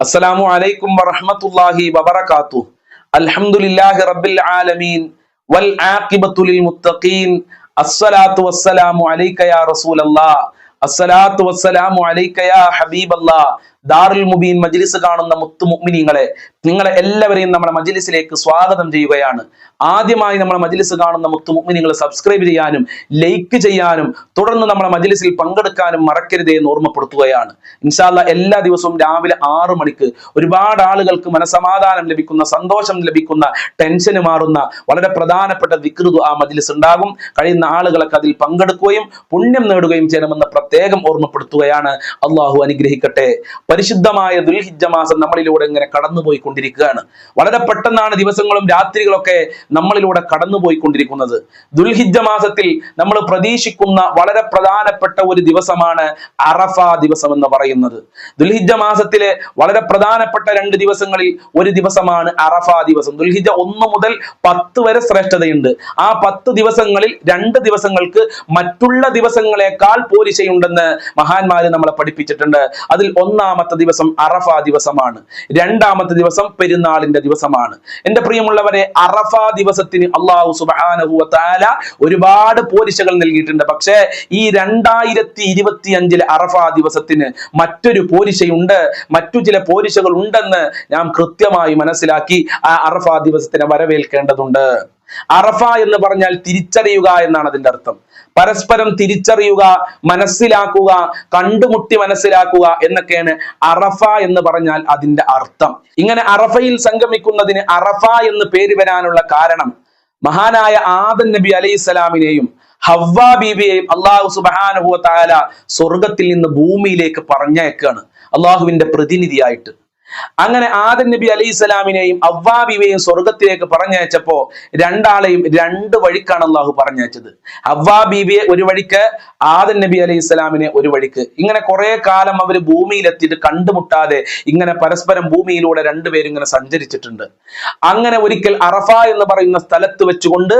അസ്സലാമു അലൈക്കും വറഹ്മത്തുള്ളാഹി വബറകാതുഹു. അൽഹംദുലില്ലാഹി റബ്ബിൽ ആലമീൻ. വൽ ആഖിബത്തു ലിൽ മുത്തഖീൻ. അസ്സലാത്തു വസ്സലാമു അലൈക യാ റസൂലല്ലാഹ് അസ്സലാത്തു വസ്സലാമു അലൈക യാ ഹബീബല്ലാഹ് ദാറുൽ മുബീൻ മജ്ലിസ് കാണുന്ന മുത്തു മുഅ്മിനീങ്ങളെ നിങ്ങളെ എല്ലാവരെയും നമ്മുടെ മജ്ലിസിലേക്ക് സ്വാഗതം ചെയ്യുകയാണ്. ആദ്യമായി നമ്മുടെ മജ്ലിസ് കാണുന്ന മുത്തു മുഅ്മിനീങ്ങൾ സബ്സ്ക്രൈബ് ചെയ്യാനും ലൈക്ക് ചെയ്യാനും തുടർന്ന് നമ്മുടെ മജ്ലിസിൽ പങ്കെടുക്കാനും മറക്കരുതേ എന്ന് ഓർമ്മപ്പെടുത്തുകയാണ്. ഇൻഷാല്ല എല്ലാ ദിവസവും രാവിലെ ആറു മണിക്ക് ഒരുപാട് ആളുകൾക്ക് മനസമാധാനം ലഭിക്കുന്ന സന്തോഷം ലഭിക്കുന്ന ടെൻഷന് മാറുന്ന വളരെ പ്രധാനപ്പെട്ട വികൃതു ആ മജ്ലിസ് ഉണ്ടാകും. കഴിയുന്ന ആളുകളൊക്കെ അതിൽ പങ്കെടുക്കുകയും പുണ്യം നേടുകയും ചെയ്യണമെന്ന് പ്രത്യേകം ഓർമ്മപ്പെടുത്തുകയാണ്. അള്ളാഹു അനുഗ്രഹിക്കട്ടെ. പരിശുദ്ധമായ ദുൽഹിജ്ജ മാസം നമ്മളിലൂടെ ഇങ്ങനെ കടന്നുപോയി കൊണ്ടിരിക്കുകയാണ് വളരെ പെട്ടെന്നാണ് ദിവസങ്ങളും രാത്രികളൊക്കെ നമ്മളിലൂടെ കടന്നുപോയി കൊണ്ടിരിക്കുന്നത് ദുൽഹിജ്ജ മാസത്തിൽ നമ്മൾ പ്രതീക്ഷിക്കുന്ന വളരെ പ്രധാനപ്പെട്ട ഒരു ദിവസമാണ് അറഫ ദിവസം എന്ന് പറയുന്നത്. ദുൽഹിജ്ജ മാസത്തിലെ വളരെ പ്രധാനപ്പെട്ട രണ്ട് ദിവസങ്ങളിൽ ഒരു ദിവസമാണ് അറഫ ദിവസം. ദുൽഹിജ ഒന്ന് മുതൽ പത്ത് വരെ ശ്രേഷ്ഠതയുണ്ട്. ആ പത്ത് ദിവസങ്ങളിൽ രണ്ട് ദിവസങ്ങൾക്ക് മറ്റുള്ള ദിവസങ്ങളെക്കാൾ പോരിശയുണ്ടെന്ന് മഹാന്മാര് നമ്മളെ പഠിപ്പിച്ചിട്ടുണ്ട്. അതിൽ ഒന്നാമത്തെ ദിവസം അറഫ ദിവസമാണ്. രണ്ടാമത്തെ ദിവസം പെരുന്നാളിന്റെ ദിവസമാണ്. എന്റെ പ്രിയമുള്ളവരെ അറഫ ദിവസത്തിന് അള്ളാഹു സുബാനഹു താല ഒരുപാട് പോരിശകൾ നൽകിയിട്ടുണ്ട്. പക്ഷേ ഈ രണ്ടായിരത്തി ഇരുപത്തി അഞ്ചിലെ അറഫ ദിവസത്തിന് മറ്റൊരു പോരിശയുണ്ട് മറ്റു ചില പോരിശകൾ ഉണ്ടെന്ന് നാം കൃത്യമായി മനസ്സിലാക്കി ആ അറഫ ദിവസത്തിനെ വരവേൽക്കേണ്ടതുണ്ട്. അറഫ എന്ന് പറഞ്ഞാൽ തിരിച്ചറിയുക എന്നാണ് അതിന്റെ അർത്ഥം. പരസ്പരം തിരിച്ചറിയുക മനസ്സിലാക്കുക കണ്ടുമുട്ടി മനസ്സിലാക്കുക എന്നൊക്കെയാണ് അറഫ എന്ന് പറഞ്ഞാൽ അതിന്റെ അർത്ഥം. ഇങ്ങനെ അറഫയിൽ സംഗമിക്കുന്നതിന് അറഫ എന്ന് പേര് വരാനുള്ള കാരണം മഹാനായ ആദൻ നബി അലൈഹി സ്വലാമിനെയും ഹവ്വ ബീബിയെയും അള്ളാഹു സുബാനുഭവ താല സ്വർഗത്തിൽ നിന്ന് ഭൂമിയിലേക്ക് പറഞ്ഞേക്കാണ് അള്ളാഹുവിന്റെ പ്രതിനിധിയായിട്ട്. അങ്ങനെ ആദൻ നബി അലൈഹി സ്വലാമിനെയും അവ്വാബിവയെയും സ്വർഗത്തിലേക്ക് പറഞ്ഞയച്ചപ്പോ രണ്ടാളെയും രണ്ട് വഴിക്കാണ് അള്ളാഹു പറഞ്ഞയച്ചത്. അവ്വാ ബീബിയെ ഒരു വഴിക്ക് ആദൻ നബി അലൈഹി സ്വലാമിനെ ഒരു വഴിക്ക്. ഇങ്ങനെ കുറെ കാലം അവർ ഭൂമിയിലെത്തിയിട്ട് കണ്ടുമുട്ടാതെ ഇങ്ങനെ പരസ്പരം ഭൂമിയിലൂടെ രണ്ടുപേരും ഇങ്ങനെ സഞ്ചരിച്ചിട്ടുണ്ട്. അങ്ങനെ ഒരിക്കൽ അറഫ എന്ന് പറയുന്ന സ്ഥലത്ത് വെച്ചുകൊണ്ട്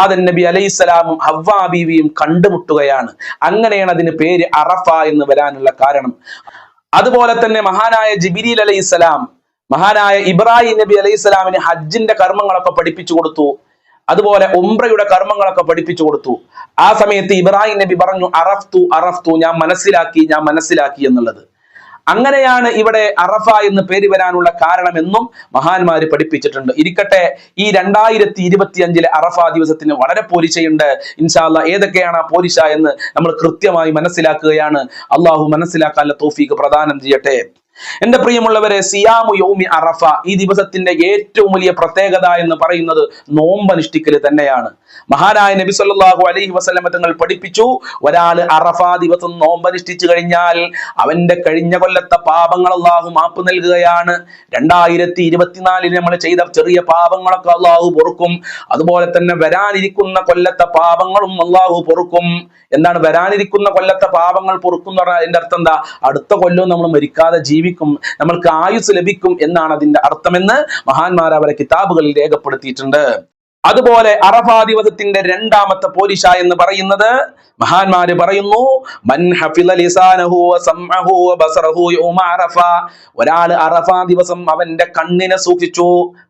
ആദൻ നബി അലൈഹി സ്വലാമും ഹവ്വാ ബീവിയും കണ്ടുമുട്ടുകയാണ്. അങ്ങനെയാണ് അതിന് പേര് അറഫ എന്ന് വരാനുള്ള കാരണം. അതുപോലെ തന്നെ മഹാനായ ജിബിരിൽ അലൈഹി സ്വലാം മഹാനായ ഇബ്രാഹിം നബി അലൈഹി സ്വലാമിന് ഹജ്ജിന്റെ കർമ്മങ്ങളൊക്കെ പഠിപ്പിച്ചു കൊടുത്തു. അതുപോലെ ഉംറയുടെ കർമ്മങ്ങളൊക്കെ പഠിപ്പിച്ചു കൊടുത്തു. ആ സമയത്ത് ഇബ്രാഹിം നബി പറഞ്ഞു അറഫ്തു അറഫ്തു ഞാൻ മനസ്സിലാക്കി ഞാൻ മനസ്സിലാക്കി എന്നുള്ളത്. അങ്ങനെയാണ് ഇവിടെ അറഫ എന്ന് പേര് വരാനുള്ള കാരണമെന്നും മഹാന്മാര് പഠിപ്പിച്ചിട്ടുണ്ട്. ഇരിക്കട്ടെ ഈ രണ്ടായിരത്തി ഇരുപത്തി അഞ്ചിലെ അറഫ ദിവസത്തിന് വളരെ പോരിശയുണ്ട് ഇൻഷാല്ല ഏതൊക്കെയാണ് ആ പോരിശ എന്ന് നമ്മൾ കൃത്യമായി മനസ്സിലാക്കുകയാണ്. അള്ളാഹു മനസ്സിലാക്കാനുള്ള തോഫീക്ക് പ്രദാനം ചെയ്യട്ടെ. എന്റെ പ്രിയമുള്ളവരെ സിയാമു യൗമി അറഫ ഈ ദിവസത്തിന്റെ ഏറ്റവും വലിയ പ്രത്യേകത എന്ന് പറയുന്നത് നോമ്പനുഷ്ഠിക്കൽ തന്നെയാണ്. മഹാനായ നബി സല്ലല്ലാഹു അലൈഹി വസല്ലമ തങ്ങൾ പഠിപ്പിച്ചു ഒരാൾ അറഫ ദിവസം നോമ്പനുഷ്ഠിച്ചു കഴിഞ്ഞാൽ അവന്റെ കഴിഞ്ഞ കൊല്ലത്തെ പാപങ്ങൾ അള്ളാഹു മാപ്പ് നൽകുകയാണ്. രണ്ടായിരത്തി ഇരുപത്തിനാലിന് നമ്മൾ ചെയ്ത ചെറിയ പാപങ്ങളൊക്കെ അള്ളാഹു പൊറുക്കും. അതുപോലെ തന്നെ വരാനിരിക്കുന്ന കൊല്ലത്തെ പാപങ്ങളും അള്ളാഹു പൊറുക്കും. എന്താണ് വരാനിരിക്കുന്ന കൊല്ലത്തെ പാപങ്ങൾ പൊറുക്കും എന്ന് പറഞ്ഞാൽ അതിന്റെ അർത്ഥം എന്താ? അടുത്ത കൊല്ലവും നമ്മൾ മരിക്കാതെ ജീവിക്കും. നമ്മൾക്ക് ആയുസ് ലഭിക്കും എന്നാണ് അതിന്റെ അർത്ഥമെന്ന് മഹാന്മാർ കിതാബുകളിൽ രേഖപ്പെടുത്തിയിട്ടുണ്ട്. അതുപോലെ അറഫാ ദിവസത്തിന്റെ രണ്ടാമത്തെ പോലീഷ എന്ന് പറയുന്നത് മഹാന്മാര് പറയുന്നു യൗമ അറഫ. ദിവസം അവന്റെ കണ്ണിനെ സൂക്ഷിച്ചു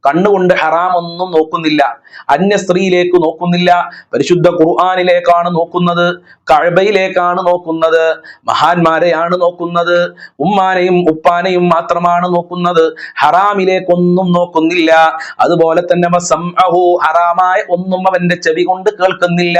കണ്ണുകൊണ്ട് ഹറാം ഒന്നും നോക്കുന്നില്ല അന്യ സ്ത്രീയിലേക്ക് നോക്കുന്നില്ല പരിശുദ്ധ ഖുർആനിലേക്കാണ് നോക്കുന്നത് കഴബയിലേക്കാണ് നോക്കുന്നത് മഹാന്മാരെയാണ് നോക്കുന്നത് ഉമ്മാനെയും ഉപ്പാനെയും മാത്രമാണ് നോക്കുന്നത് ഹറാമിലേക്കൊന്നും നോക്കുന്നില്ല. അതുപോലെ തന്നെ ഹറാമായ ഒന്നും അവന്റെ ചെവി കൊണ്ട് കേൾക്കുന്നില്ല.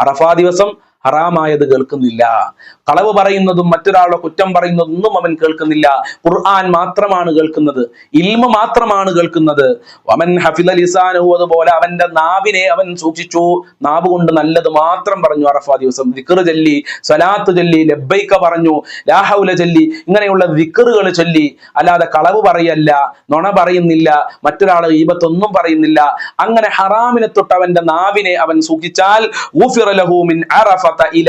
അറഫാ ദിവസം ഹറാമായത് കേൾക്കുന്നില്ല. കളവ് പറയുന്നതും മറ്റൊരാളെ കുറ്റം പറയുന്നതൊന്നും അവൻ കേൾക്കുന്നില്ല. ഖുർആൻ മാത്രമാണ് കേൾക്കുന്നത്. ഇൽമ മാത്രമാണ് കേൾക്കുന്നത്. അവൻ ഹഫിദ ലിസാനഹു അതുപോലെ അവന്റെ നാവിനെ അവൻ സൂക്ഷിച്ചു. നാവ് കൊണ്ട് നല്ലത് മാത്രം പറഞ്ഞു അറഫാ ദിവസം. ദിക്കർ ചൊല്ലി സലാത്ത് ചൊല്ലി ലബ്ബൈക്ക പറഞ്ഞു ലാഹൗല ചൊല്ലി ഇങ്ങനെയുള്ള വിക്കറുകൾ ചൊല്ലി. അല്ലാതെ കളവ് പറയല്ല നുണ പറയുന്നില്ല മറ്റൊരാൾ ഈപത്തൊന്നും പറയുന്നില്ല. അങ്ങനെ ഹറാമിനെ തൊട്ട് അവന്റെ നാവിനെ അവൻ സൂക്ഷിച്ചാൽ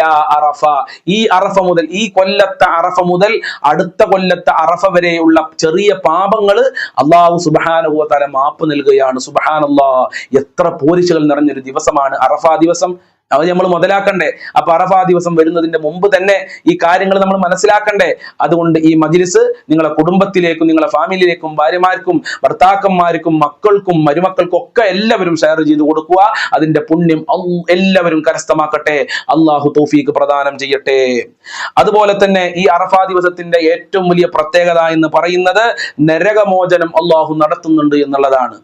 അറഫ ഈ അറഫ മുതൽ ഈ കൊല്ലത്തെ അറഫ മുതൽ അടുത്ത കൊല്ലത്തെ അറഫ വരെയുള്ള ചെറിയ പാപങ്ങൾ അള്ളാഹു സുബാനുഭവ തല മാപ്പ് നൽകുകയാണ്. സുബഹാനല്ലാ. എത്ര പോരിശകൾ നിറഞ്ഞൊരു ദിവസമാണ് അറഫ ദിവസം. അത് നമ്മൾ മുതലാക്കണ്ടേ. അപ്പൊ അറഫാ ദിവസം വരുന്നതിന്റെ മുമ്പ് തന്നെ ഈ കാര്യങ്ങൾ നമ്മൾ മനസ്സിലാക്കണ്ടേ. അതുകൊണ്ട് ഈ മജിലിസ് നിങ്ങളെ കുടുംബത്തിലേക്കും നിങ്ങളെ ഫാമിലിയിലേക്കും ഭാര്യമാർക്കും ഭർത്താക്കന്മാർക്കും മക്കൾക്കും മരുമക്കൾക്കും ഒക്കെ എല്ലാവരും ഷെയർ ചെയ്ത് കൊടുക്കുക. അതിന്റെ പുണ്യം എല്ലാവരും കരസ്ഥമാക്കട്ടെ. അള്ളാഹു തോഫീക്ക് പ്രദാനം ചെയ്യട്ടെ. അതുപോലെ തന്നെ ഈ അറഫാ ദിവസത്തിന്റെ ഏറ്റവും വലിയ പ്രത്യേകത എന്ന് പറയുന്നത് നരകമോചനം അള്ളാഹു നടത്തുന്നുണ്ട് എന്നുള്ളതാണ്.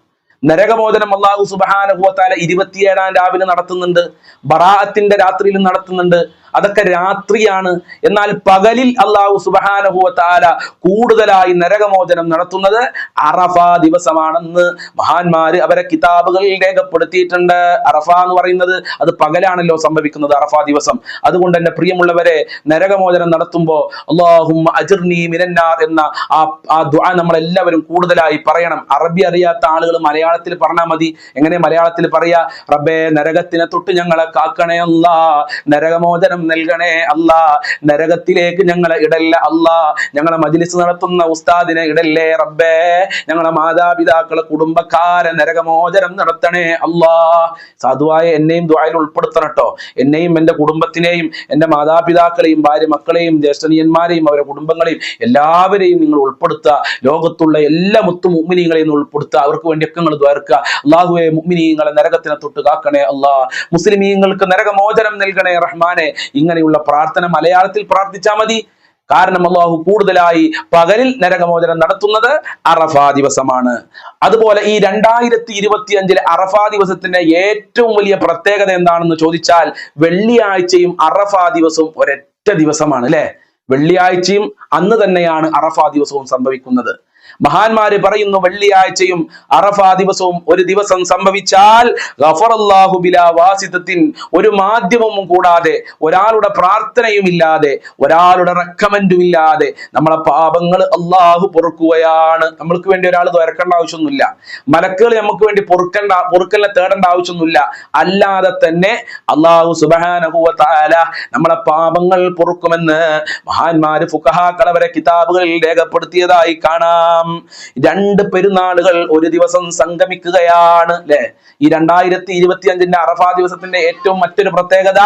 നരകമോചനം അള്ളാഹു സുബാനുഭവത്താല ഇരുപത്തിയേഴാം രാവിലെ നടത്തുന്നുണ്ട്. ബറാഅത്തിന്റെ രാത്രിയിൽ നടത്തുന്നുണ്ട്. അതൊക്കെ രാത്രിയാണ്. എന്നാൽ പകലിൽ അള്ളാഹു സുബാനുഭവത്താല കൂടുതലായി നരകമോചനം നടത്തുന്നത് അറഫ ദിവസമാണെന്ന് മഹാന്മാര് അവരെ കിതാബുകളിൽ രേഖപ്പെടുത്തിയിട്ടുണ്ട്. അറഫ എന്ന് പറയുന്നത് അത് പകലാണല്ലോ സംഭവിക്കുന്നത് അറഫ ദിവസം. അതുകൊണ്ട് തന്നെ പ്രിയമുള്ളവരെ നരകമോചനം നടത്തുമ്പോൾ അള്ളാഹും അജിർനി മിനന്നാർ എന്ന ആ ആ നമ്മൾ എല്ലാവരും കൂടുതലായി പറയണം. അറബി അറിയാത്ത ആളുകൾ മലയാളത്തിൽ പറഞ്ഞാൽ മതി. എങ്ങനെ മലയാളത്തിൽ പറയാ? റബ്ബേ നരകത്തിനെ തൊട്ട് ഞങ്ങളെ കാക്കണേ അല്ലാ നരകമോചനം നൽകണേ അല്ലാ. നരകത്തിലേക്ക് ഞങ്ങളെ ഇടല്ല അല്ലാ. ഞങ്ങളെ മജ്ലിസ് നടത്തുന്ന ഉസ്താദിനെ ഇടല്ലേ റബ്ബേ. ഞങ്ങളെ മാതാപിതാക്കളെ കുടുംബക്കാരെ നരകമോചനം നടത്തണേ അല്ലാ. സാധുവായ എന്നെയും ദ്വായിൽ ഉൾപ്പെടുത്തണം കേട്ടോ. എന്നെയും എന്റെ കുടുംബത്തിനെയും എന്റെ മാതാപിതാക്കളെയും ഭാര്യ മക്കളെയും ജ്യേഷ്ഠനിയന്മാരെയും അവരുടെ കുടുംബങ്ങളെയും എല്ലാവരെയും നിങ്ങൾ ഉൾപ്പെടുത്തുക. ലോകത്തുള്ള എല്ലാ മുത്തു മുഗ്മിനീങ്ങളെയും ഉൾപ്പെടുത്തുക. അവർക്ക് വേണ്ടിയൊക്കെ നിങ്ങൾ ദ്വാർക്കുക അള്ളാഹുവെ മുഗ്മിനീങ്ങളെ നരകത്തിനെ തൊട്ട് കാക്കണേ അല്ലാ. മുസ്ലിമീങ്ങൾക്ക് നരകമോചനം നൽകണേ റഹ്മാനെ. ഇങ്ങനെയുള്ള പ്രാർത്ഥന മലയാളത്തിൽ പ്രാർത്ഥിച്ചാൽ മതി. കാരണം അള്ളാഹു കൂടുതലായി പകലിൽ നരകമോചനം നടത്തുന്നത് അറഫാ ദിവസമാണ്. അതുപോലെ ഈ രണ്ടായിരത്തി ഇരുപത്തി അഞ്ചിലെ അറഫ ദിവസത്തിന്റെ ഏറ്റവും വലിയ പ്രത്യേകത എന്താണെന്ന് ചോദിച്ചാൽ വെള്ളിയാഴ്ചയും അറഫാ ദിവസവും ഒരൊറ്റ ദിവസമാണ് അല്ലെ? വെള്ളിയാഴ്ചയും അന്ന് തന്നെയാണ് അറഫ ദിവസവും സംഭവിക്കുന്നത്. മഹാന്മാര് പറയുന്നു വെള്ളിയാഴ്ചയും അറഫാ ദിവസവും ഒരു ദിവസം സംഭവിച്ചാൽ ഗഫറല്ലാഹു ബിലാ വാസിതത്തിൻ ഒരു മാധ്യമവും കൂടാതെ ഒരാളുടെ പ്രാർത്ഥനയും ഇല്ലാതെ ഒരാളുടെ റെക്കമെൻഡും ഇല്ലാതെ നമ്മളെ പാപങ്ങൾ അള്ളാഹു പൊറുക്കുകയാണ്. നമ്മൾക്ക് വേണ്ടി ഒരാൾ തുരക്കേണ്ട ആവശ്യമൊന്നുമില്ല. മലക്കുകൾ നമുക്ക് വേണ്ടി പൊറുക്കേണ്ട പൊറുക്കലിനെ തേടേണ്ട ആവശ്യമൊന്നുമില്ല. അല്ലാതെ തന്നെ അള്ളാഹു സുബാനഹുവല നമ്മളെ പാപങ്ങൾ പൊറുക്കുമെന്ന് മഹാന്മാര് ഫുഖഹാക്കൾ അവരെ കിതാബുകളിൽ രേഖപ്പെടുത്തിയതായി കാണാം. രണ്ട് പെരുന്നാളുകൾ ഒരു ദിവസം സംഗമിക്കുകയാണ് അല്ലെ ഈ രണ്ടായിരത്തി ഇരുപത്തി അഞ്ചിന്റെ അറഫാ ദിവസത്തിന്റെ ഏറ്റവും മറ്റൊരു പ്രത്യേകത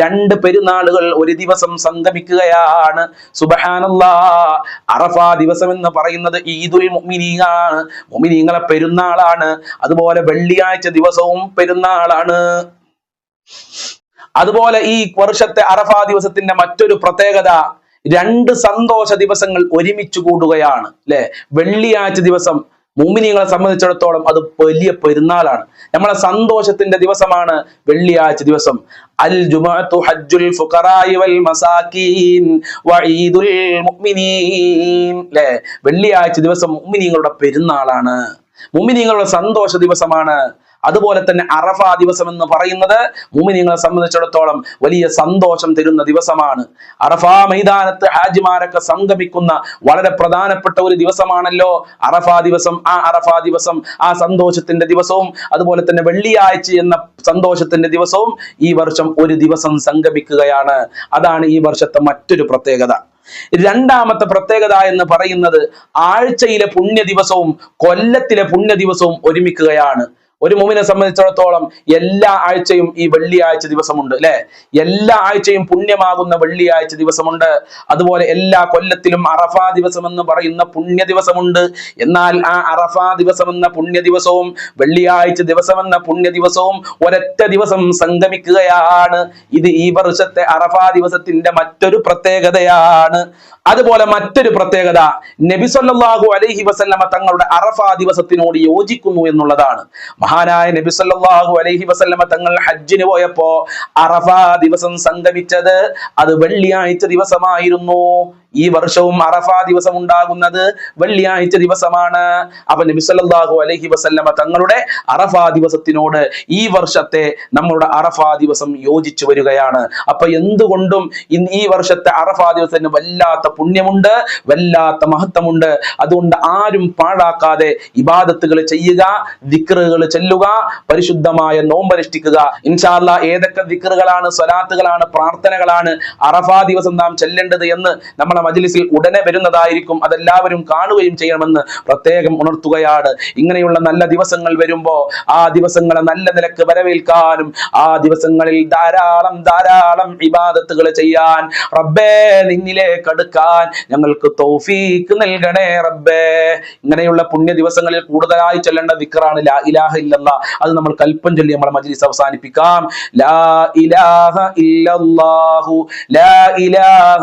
രണ്ട് പെരുന്നാളുകൾ ഒരു ദിവസം സംഗമിക്കുകയാണ്. സുബഹാനല്ലാ അറഫാ ദിവസം എന്ന് പറയുന്നത് ഈദുൽ മുഅ്മിനീനാണ്. മുഅ്മിനീങ്ങളെ പെരുന്നാളാണ്. അതുപോലെ വെള്ളിയാഴ്ച ദിവസവും പെരുന്നാളാണ്. അതുപോലെ ഈ വർഷത്തെ അറഫാ ദിവസത്തിന്റെ മറ്റൊരു പ്രത്യേകത രണ്ട് സന്തോഷ ദിവസങ്ങൾ ഒരുമിച്ച് കൂടുകയാണ് അല്ലെ? വെള്ളിയാഴ്ച ദിവസം മൂമിനിയങ്ങളെ സംബന്ധിച്ചിടത്തോളം അത് വലിയ പെരുന്നാളാണ്. നമ്മളെ സന്തോഷത്തിന്റെ ദിവസമാണ് വെള്ളിയാഴ്ച ദിവസം. അൽ ജുമഅത്തു ഹജ്ജുൽ ഫുഖറായി വൽ മസാകീൻ വഈദുൽ മുഅ്മിനീൻ ല്ലേ വെള്ളിയാഴ്ച ദിവസം മുഅ്മിനീങ്ങളുടെ പെരുന്നാളാണ്. മുഅ്മിനീങ്ങളുടെ സന്തോഷ ദിവസമാണ് അതുപോലെ തന്നെ അറഫ ദിവസം എന്ന് പറയുന്നത് മുമിനിങ്ങളെ സംബന്ധിച്ചിടത്തോളം വലിയ സന്തോഷം തരുന്ന ദിവസമാണ്. അറഫ മൈതാനത്ത് ഹാജിമാരൊക്കെ സംഗമിക്കുന്ന വളരെ പ്രധാനപ്പെട്ട ഒരു ദിവസമാണല്ലോ. അറഫ ദിവസം ആ അറഫ ദിവസം ആ സന്തോഷത്തിന്റെ ദിവസവും അതുപോലെ തന്നെ വെള്ളിയാഴ്ച എന്ന സന്തോഷത്തിന്റെ ദിവസവും ഈ വർഷം ഒരു ദിവസം സംഗമിക്കുകയാണ്. അതാണ് ഈ വർഷത്തെ മറ്റൊരു പ്രത്യേകത. രണ്ടാമത്തെ പ്രത്യേകത എന്ന് പറയുന്നത് ആഴ്ചയിലെ പുണ്യ ദിവസവും കൊല്ലത്തിലെ പുണ്യ ദിവസവും ഒരുമിക്കുകയാണ്. ഒരു മുമിനെ സംബന്ധിച്ചിടത്തോളം എല്ലാ ആഴ്ചയും ഈ വെള്ളിയാഴ്ച ദിവസമുണ്ട് അല്ലെ? എല്ലാ ആഴ്ചയും പുണ്യമാകുന്ന വെള്ളിയാഴ്ച ദിവസമുണ്ട്. അതുപോലെ എല്ലാ കൊല്ലത്തിലും അറഫാ ദിവസം എന്ന് പറയുന്ന പുണ്യ ദിവസമുണ്ട്. എന്നാൽ ആ അറഫാ ദിവസം എന്ന പുണ്യ ദിവസവും വെള്ളിയാഴ്ച ദിവസം എന്ന പുണ്യ ദിവസവും ഒരൊറ്റ ദിവസം സംഗമിക്കുകയാണ്. ഇത് ഈ വർഷത്തെ അറഫാ ദിവസത്തിന്റെ മറ്റൊരു പ്രത്യേകതയാണ്. അതുപോലെ മറ്റൊരു പ്രത്യേകത നബി സല്ലല്ലാഹു അലൈഹി വസല്ലമ തങ്ങളുടെ അറഫാ ദിവസത്തിനോട് യോജിക്കുന്നു എന്നുള്ളതാണ്. മഹാനായ നബി സല്ലല്ലാഹു അലൈഹി വസല്ലമ തങ്ങൾ ഹജ്ജിന് പോയപ്പോ അറഫാ ദിവസം സംഗമിച്ചത് അത് വെള്ളിയാഴ്ച ദിവസമായിരുന്നു. ഈ വർഷവും അറഫ ദിവസം ഉണ്ടാകുന്നത് വെള്ളിയാഴ്ച ദിവസമാണ്. അപ്പൊ നബി അലഹി വസല്ലമ തങ്ങളുടെ അറഫ ദിവസത്തിനോട് ഈ വർഷത്തെ നമ്മളുടെ അറഫ ദിവസം യോജിച്ചു വരികയാണ്. അപ്പൊ എന്തുകൊണ്ടും ഇന്ന് ഈ വർഷത്തെ അറഫ ദിവസത്തിന് വല്ലാത്ത പുണ്യമുണ്ട് വല്ലാത്ത മഹത്വമുണ്ട്. അതുകൊണ്ട് ആരും പാഴാക്കാതെ ഇബാദത്തുകൾ ചെയ്യുക ദിക്റുകൾ ചെല്ലുക പരിശുദ്ധമായ നോമ്പനുഷ്ഠിക്കുക. ഇൻഷാല്ല ഏതൊക്കെ ദിക്റുകളാണ് സ്വലാത്തുകളാണ് പ്രാർത്ഥനകളാണ് അറഫ ദിവസം നാം ചെല്ലേണ്ടത് എന്ന് നമ്മുടെ മജ്ലിസിൽ ഉടനെ വരുന്നതായിരിക്കും അതെല്ലാവരും കാണുകയും ചെയ്യണമെന്ന് പ്രത്യേകം ഉണർത്തുകയാണ്. ഇങ്ങനെയുള്ള നല്ല ദിവസങ്ങൾ വരുമ്പോ ആ ദിവസങ്ങളെ നല്ല നിലയ്ക്ക് വരവേൽക്കാനും ആ ദിവസങ്ങളിൽ ധാരാളം ധാരാളം ഇബാദത്തുകൾ ചെയ്യാൻ റബ്ബേ നിന്നിലേക്ക് അടുക്കാൻ ഞങ്ങൾക്ക് തൗഫീക്ക് നൽകണേ റബ്ബേ. ഇങ്ങനെയുള്ള പുണ്യ ദിവസങ്ങളിൽ കൂടുതലായി ചൊല്ലേണ്ട വിക്രാണ് ലാ ഇലാഹ ഇല്ലല്ല. അത് നമ്മൾ കൽപ്പം ചൊല്ലി നമ്മളെ മജ്ലിസ് അവസാനിപ്പിക്കാം. ലാ ഇലാഹ ഇല്ലല്ലാഹു ലാ ഇലാഹ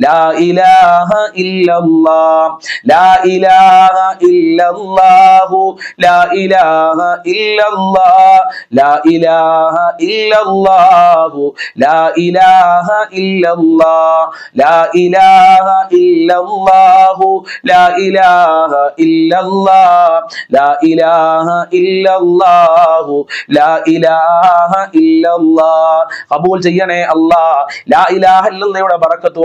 ലാ ഇലാഹ ഇല്ലല്ലാഹ് ലാ ഇലാഹ ഇല്ലല്ലാഹു ലാ ഇലാഹ ഇല്ലല്ലാഹ് ലാ ഇലാഹ ഇല്ലല്ലാഹു ലാ ഇലാഹ ഇല്ലല്ലാഹ് ലാ ഇലാഹ ഇല്ലല്ലാഹു ലാ ഇലാഹ ഇല്ലല്ലാഹ് ലാ ഇലാഹ ഇല്ലല്ലാഹു ലാ ഇലാഹ ഇല്ലല്ലാഹ് കബൂൽ ചെയ്യണേ അല്ലാ ലാ ഇലാഹ ഇല്ലല്ലയുടെ ബറക്കത്ത്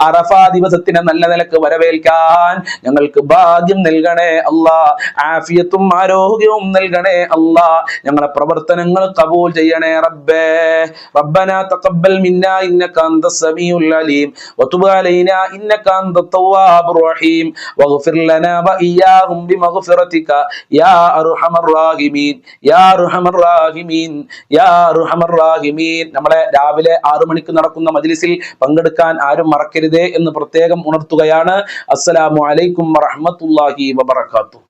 അറഫാ ദിവസത്തിനെ നല്ല നിലയ്ക്ക് വരവേൽക്കാൻ ഞങ്ങൾക്ക് ഭാഗ്യം നൽകണേ അല്ലാ. ആഫിയത്തും ആരോഗ്യവും നൽകണേ അല്ലാ. ഞങ്ങളെ പ്രവർത്തനങ്ങൾ കബൂൽ ചെയ്യണേ റബ്ബേ. റബ്ബന തഖബ്ബൽ മിന്ന ഇന്നക അന്ത സമീഉൽ അലീം. വതുബ അലൈനാ ഇന്നക അന്ത തവ്വാബുർ റഹീം. വഗ്ഫിർ ലനാ വഇയാഹും ബിമഗ്ഫിറതിക. യാ അർഹമർ റാഹിമീൻ. യാ അർഹമർ റാഹിമീൻ. യാ അർഹമർ റാഹിമീൻ. നമ്മളെ രാവിലെ ആറു മണിക്ക് നടക്കുന്ന മജ്ലിസിൽ പങ്കെടുക്കാൻ ആരും മറക്കരുത്. എന്ന് പ്രത്യേകം ഉണർത്തുകയാണ്. അസ്സലാമു അലൈക്കും വറഹ്മത്തുള്ളാഹി വബറകാതുഹു.